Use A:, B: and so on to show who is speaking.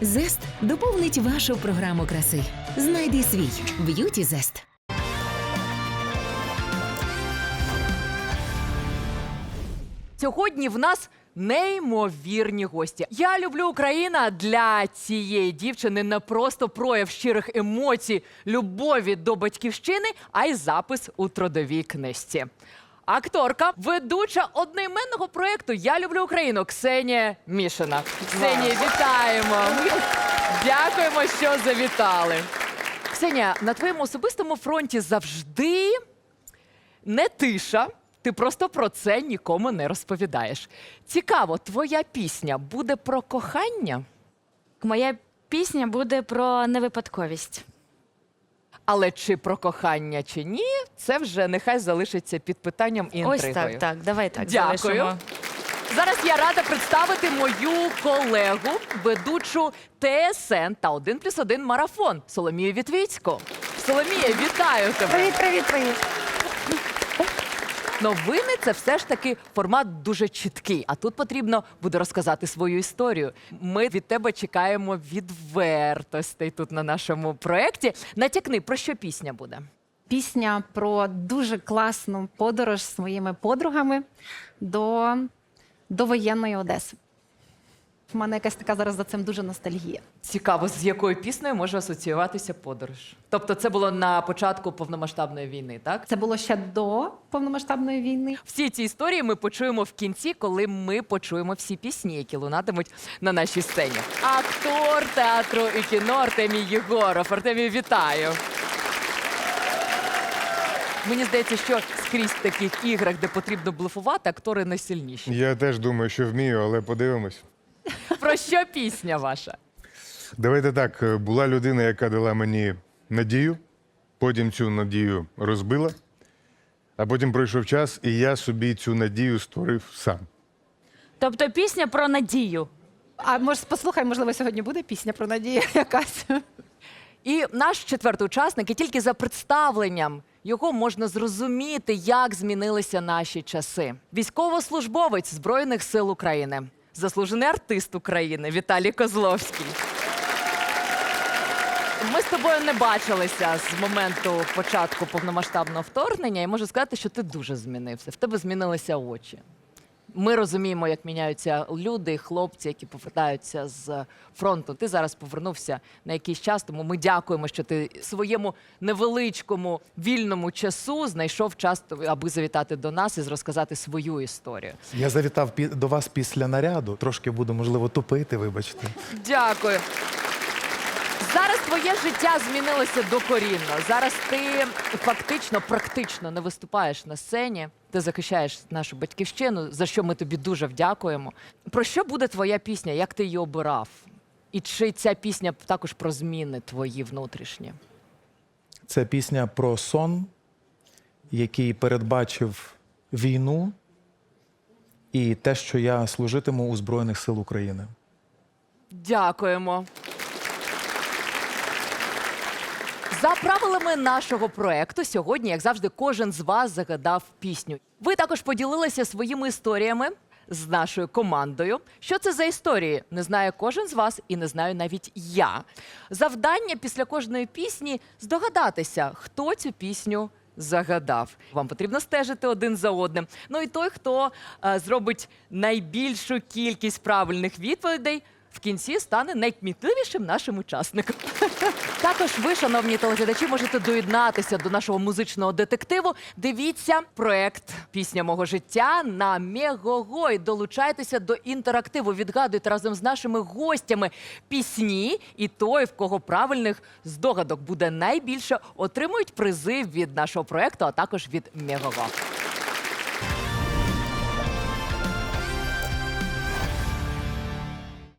A: Зест доповнить вашу програму краси. Знайди свій б'юті зест.
B: Сьогодні в нас неймовірні гості. Я люблю Україна для цієї дівчини не просто прояв щирих емоцій, любові до батьківщини, а й запис у трудовій книжці. Акторка, ведуча одноіменного проєкту Я люблю Україну Ксенія Мішина. Ксенія, вітаємо! Дякуємо, що завітали. Ксенія, на твоєму особистому фронті завжди не тиша. Ти просто про це нікому не розповідаєш. Цікаво, твоя пісня буде про кохання,
C: Моя пісня буде про невипадковість.
B: Але чи про кохання, чи ні, це вже нехай залишиться під питанням і
C: Ось так, так. Давай так.
B: Дякую.
C: залишимо.
B: Зараз я рада представити мою колегу, ведучу ТСН та 1 плюс 1 марафон Соломію Вітвіцьку. Соломія, вітаю тебе!
D: Привіт, привіт, привіт.
B: Новини це все ж таки формат дуже чіткий. А тут потрібно буде розказати свою історію. Ми від тебе чекаємо відвертостей тут на нашому проєкті. Натякни, про що пісня буде?
D: Пісня про дуже класну подорож з своїми подругами до, до воєнної Одеси. У мене якась така зараз за цим дуже ностальгія.
B: Цікаво, з якою піснею може асоціюватися подорож. Тобто, це було на початку повномасштабної війни, так?
D: Це було ще до повномасштабної війни.
B: Всі ці історії ми почуємо в кінці, коли ми почуємо всі пісні, які лунатимуть на нашій сцені. Актор театру і кіно Артемій Єгоров. Артемій, вітаю. Мені здається, що скрізь в таких іграх, де потрібно блефувати, актори найсильніші.
E: Я теж думаю, що вмію, але подивимось.
B: Про що пісня ваша?
E: Давайте так. е, Була людина, яка дала мені надію, потім цю надію розбила, а потім пройшов час, і я собі цю надію створив сам.
C: Тобто пісня про надію.
D: А може, послухай, можливо, сьогодні буде пісня про надію якась.
B: І наш четвертий учасник, і тільки за представленням його можна зрозуміти, як змінилися наші часи. Військовослужбовець Збройних сил України, заслужений артист України Віталій Козловський. Ми з тобою не бачилися з моменту початку повномасштабного вторгнення, і можу сказати, що ти дуже змінився. В тебе змінилися очі. Ми розуміємо, як міняються люди, хлопці, які повертаються з фронту. Ти зараз повернувся на якийсь час, тому ми дякуємо, що ти своєму невеличкому вільному часу знайшов час, аби завітати до нас і розказати свою історію.
F: Я завітав до вас після наряду. Трошки буду, можливо, тупити, вибачте.
B: Дякую. Зараз твоє життя змінилося докорінно. Зараз ти фактично, практично не виступаєш на сцені. Ти захищаєш нашу батьківщину, за що ми тобі дуже вдякуємо. Про що буде твоя пісня? Як ти її обирав? І чи ця пісня також про зміни твої внутрішні?
F: Це пісня про сон, який передбачив війну і те, що я служитиму у Збройних сил України.
B: Дякуємо. За правилами нашого проекту, сьогодні, як завжди, кожен з вас загадав пісню. Ви також поділилися своїми історіями з нашою командою. Що це за історії? Не знає кожен з вас, і не знаю навіть я. Завдання після кожної пісні здогадатися, хто цю пісню загадав. Вам потрібно стежити один за одним. Ну і той, хто е, зробить найбільшу кількість правильних відповідей. Кінці стане найкмітливішим нашим учасником. Також ви, шановні телеглядачі, можете доєднатися до нашого музичного детективу. Дивіться проект Пісня мого життя на Мегого і долучайтеся до інтерактиву. Відгадуйте разом з нашими гостями пісні, і той, в кого правильних здогадок буде найбільше, отримують призи від нашого проекту, а також від Мегого.